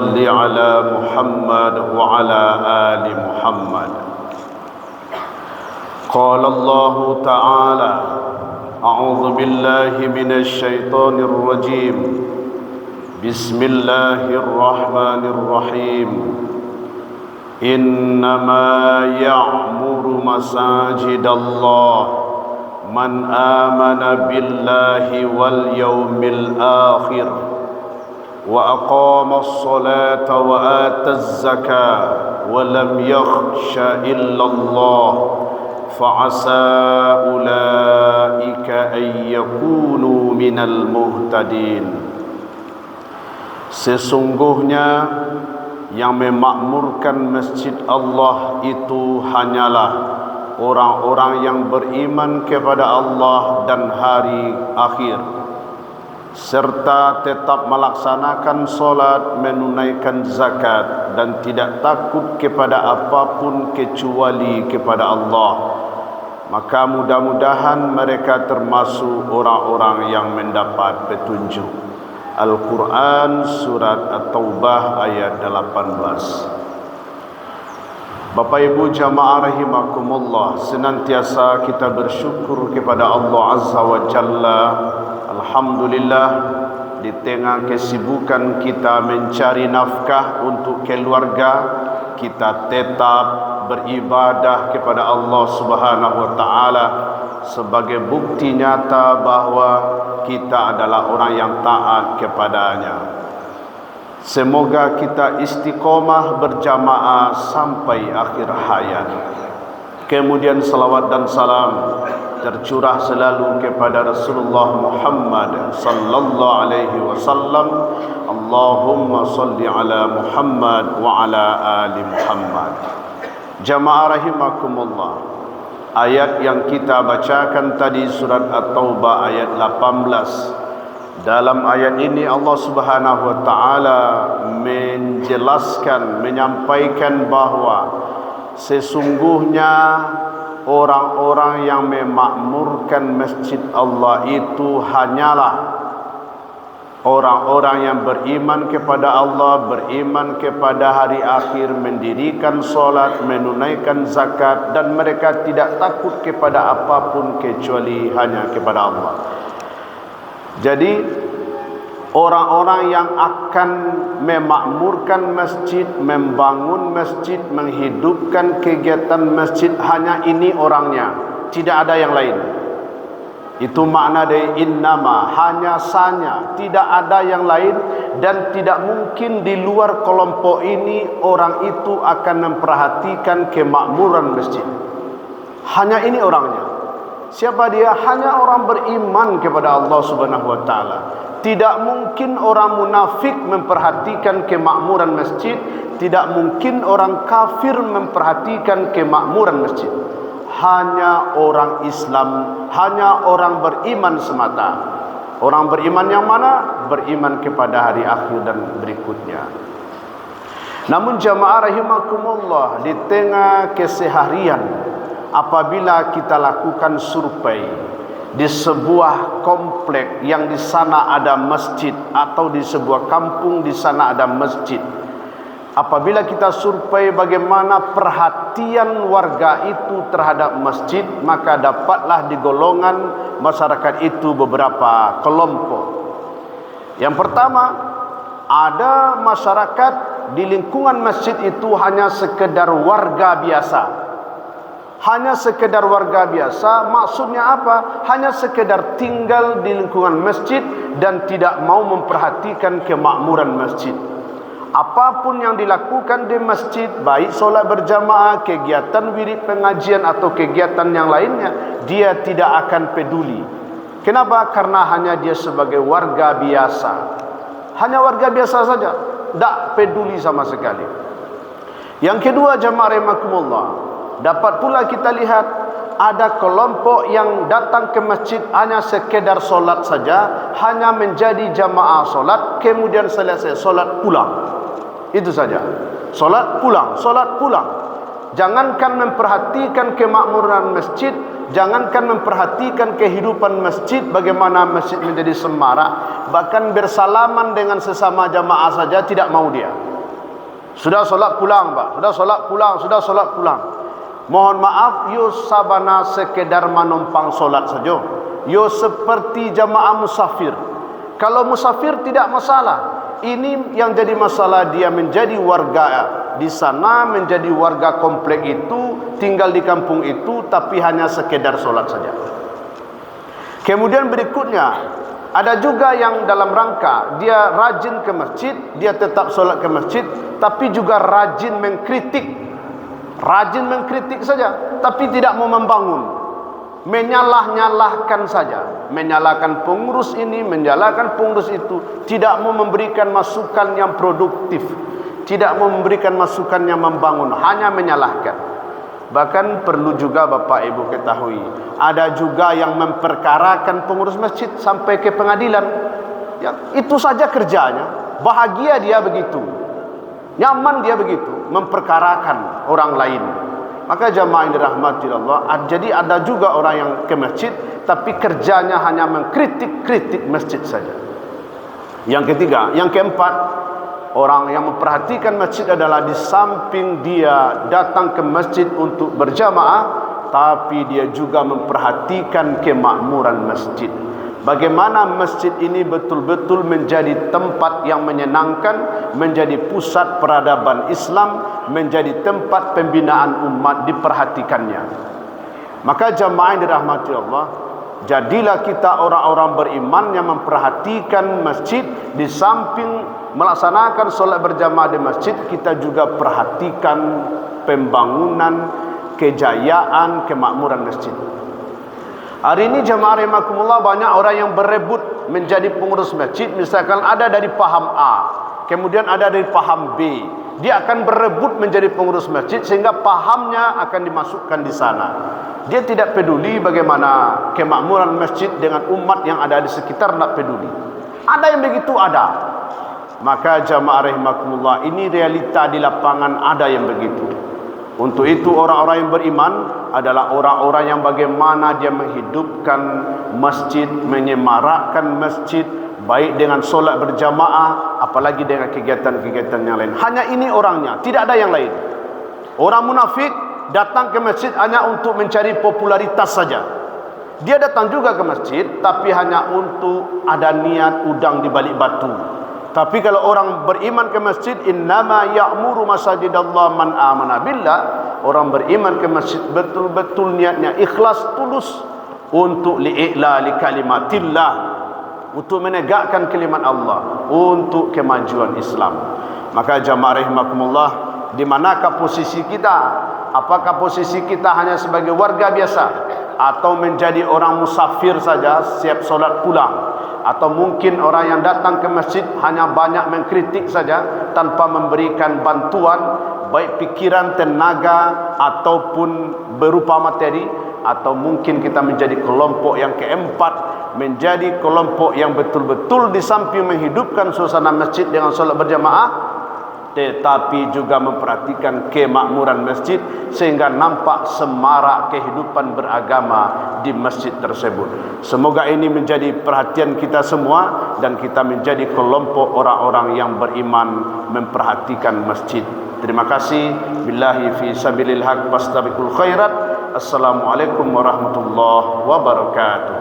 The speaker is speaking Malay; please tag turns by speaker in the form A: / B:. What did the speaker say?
A: صل على محمد وعلى آل محمد. قال الله تعالى أعوذ بالله من الشيطان الرجيم. بسم الله الرحمن الرحيم. إنما يعمر مساجد الله من آمن بالله واليوم الآخر. وأقام الصلاة وآتى الزكاة ولم يخش إلا الله فعسى أولئك أن يكونوا من المهتدين Sesungguhnya yang memakmurkan masjid Allah itu hanyalah orang-orang yang beriman kepada Allah dan hari akhir serta tetap melaksanakan solat, menunaikan zakat dan tidak takut kepada apapun kecuali kepada Allah. Maka mudah-mudahan mereka termasuk orang-orang yang mendapat petunjuk. Al-Quran Surat At-Taubah ayat 18 Bapak Ibu Jamaah Rahimakumullah Senantiasa kita bersyukur kepada Allah Azza wa Jalla Alhamdulillah di tengah kesibukan kita mencari nafkah untuk keluarga kita tetap beribadah kepada Allah Subhanahu wa taala sebagai bukti nyata bahawa kita adalah orang yang taat kepadanya. Semoga kita istiqomah berjamaah sampai akhir hayat. Kemudian salawat dan salam tercurah selalu kepada Rasulullah Muhammad sallallahu alaihi wasallam. Allahumma salli ala Muhammad wa ala ali Muhammad. Jamaah rahimakumullah Ayat yang kita bacakan tadi surat At-Taubah ayat 18 Dalam ayat ini Allah Subhanahu wa taala menjelaskan menyampaikan bahawa sesungguhnya orang-orang yang memakmurkan masjid Allah itu hanyalah orang-orang yang beriman kepada Allah, beriman kepada hari akhir, mendirikan solat, menunaikan zakat dan mereka tidak takut kepada apapun kecuali hanya kepada Allah. Jadi orang-orang yang akan memakmurkan masjid, membangun masjid, menghidupkan kegiatan masjid hanya ini orangnya, tidak ada yang lain. Itu makna dari innama, hanya sanya, tidak ada yang lain dan tidak mungkin di luar kelompok ini orang itu akan memperhatikan kemakmuran masjid. Hanya ini orangnya. Siapa dia? Hanya orang beriman kepada Allah Subhanahu wa taala. Tidak mungkin orang munafik memperhatikan kemakmuran masjid, tidak mungkin orang kafir memperhatikan kemakmuran masjid. Hanya orang Islam, hanya orang beriman semata. Orang beriman yang mana? Beriman kepada hari akhir dan berikutnya. Namun jamaah rahimakumullah di tengah keseharian apabila kita lakukan survei di sebuah komplek yang di sana ada masjid atau di sebuah kampung di sana ada masjid. Apabila kita survei bagaimana perhatian warga itu terhadap masjid maka dapatlah di golongan masyarakat itu beberapa kelompok. Yang pertama ada masyarakat di lingkungan masjid itu hanya sekedar warga biasa hanya sekedar warga biasa. Maksudnya apa? Hanya sekedar tinggal di lingkungan masjid dan tidak mau memperhatikan kemakmuran masjid. Apapun yang dilakukan di masjid baik solat berjamaah kegiatan wirid pengajian atau kegiatan yang lainnya dia tidak akan peduli. Kenapa? Karena hanya dia sebagai warga biasa. Hanya warga biasa saja. Tak peduli sama sekali. Yang kedua jamaah rahimakumullah Dapat pula kita lihat ada kelompok yang datang ke masjid hanya sekedar solat saja, hanya menjadi jamaah solat, kemudian selesai solat pulang. Itu saja. Solat pulang, solat pulang. Jangankan memperhatikan kemakmuran masjid, jangankan memperhatikan kehidupan masjid bagaimana masjid menjadi semarak bahkan bersalaman dengan sesama jamaah saja tidak mau dia sudah solat pulang pak sudah solat pulang sudah solat pulang mohon maaf yo sabana sekedar menumpang solat saja. Yo seperti jamaah musafir. Kalau musafir tidak masalah. Ini yang jadi masalah dia menjadi warga di sana menjadi warga komplek itu tinggal di kampung itu tapi hanya sekedar solat saja. Kemudian berikutnya ada juga yang dalam rangka dia rajin ke masjid dia tetap solat ke masjid tapi juga rajin mengkritik rajin mengkritik saja tapi tidak mau membangun. Menyalah-nyalahkan saja. Menyalahkan pengurus ini menyalahkan pengurus itu. Tidak mau memberikan masukan yang produktif. Tidak mau memberikan masukan yang membangun. Hanya menyalahkan. Bahkan perlu juga Bapak Ibu ketahui ada juga yang memperkarakan pengurus masjid sampai ke pengadilan. Ya, itu saja kerjanya. Bahagia dia begitu. Nyaman dia begitu memperkarakan orang lain Maka jamaah yang dirahmati Allah, jadi ada juga orang yang ke masjid tapi kerjanya hanya mengkritik-kritik masjid saja. Yang ketiga, yang keempat, orang yang memperhatikan masjid adalah di samping dia datang ke masjid untuk berjamaah, tapi dia juga memperhatikan kemakmuran masjid bagaimana masjid ini betul-betul menjadi tempat yang menyenangkan, menjadi pusat peradaban Islam, menjadi tempat pembinaan umat diperhatikannya. Maka jamaah yang dirahmati Allah, jadilah kita orang-orang beriman yang memperhatikan masjid di samping melaksanakan solat berjamaah di masjid, kita juga perhatikan pembangunan, kejayaan, kemakmuran masjid. Hari ini jemaah rahimakumullah banyak orang yang berebut menjadi pengurus masjid. Misalkan ada dari paham A, kemudian ada dari paham B. Dia akan berebut menjadi pengurus masjid sehingga pahamnya akan dimasukkan di sana. Dia tidak peduli bagaimana kemakmuran masjid dengan umat yang ada di sekitar tidak peduli. Ada yang begitu ada. Maka jamaah rahimakumullah ini realita di lapangan ada yang begitu. Untuk itu orang-orang yang beriman adalah orang-orang yang bagaimana dia menghidupkan masjid, menyemarakkan masjid baik dengan solat berjamaah apalagi dengan kegiatan-kegiatan yang lain. Hanya ini orangnya, tidak ada yang lain. Orang munafik datang ke masjid hanya untuk mencari popularitas saja. Dia datang juga ke masjid tapi hanya untuk ada niat udang di balik batu. Tapi kalau orang beriman ke masjid innama ya'muru masajidallah man amana billah, orang beriman ke masjid betul-betul niatnya ikhlas tulus untuk li'ila li kalimatillah untuk menegakkan kalimat Allah untuk kemajuan Islam. Maka jamaah rahimakumullah di manakah posisi kita? Apakah posisi kita hanya sebagai warga biasa atau menjadi orang musafir saja siap solat pulang? Atau mungkin orang yang datang ke masjid hanya banyak mengkritik saja tanpa memberikan bantuan baik pikiran, tenaga ataupun berupa materi atau mungkin kita menjadi kelompok yang keempat menjadi kelompok yang betul-betul di samping menghidupkan suasana masjid dengan solat berjamaah tetapi juga memperhatikan kemakmuran masjid sehingga nampak semarak kehidupan beragama di masjid tersebut. Semoga ini menjadi perhatian kita semua dan kita menjadi kelompok orang-orang yang beriman memperhatikan masjid. Terima kasih. Billahi fi sabilil haq fastabiqul khairat. Assalamualaikum warahmatullahi wabarakatuh.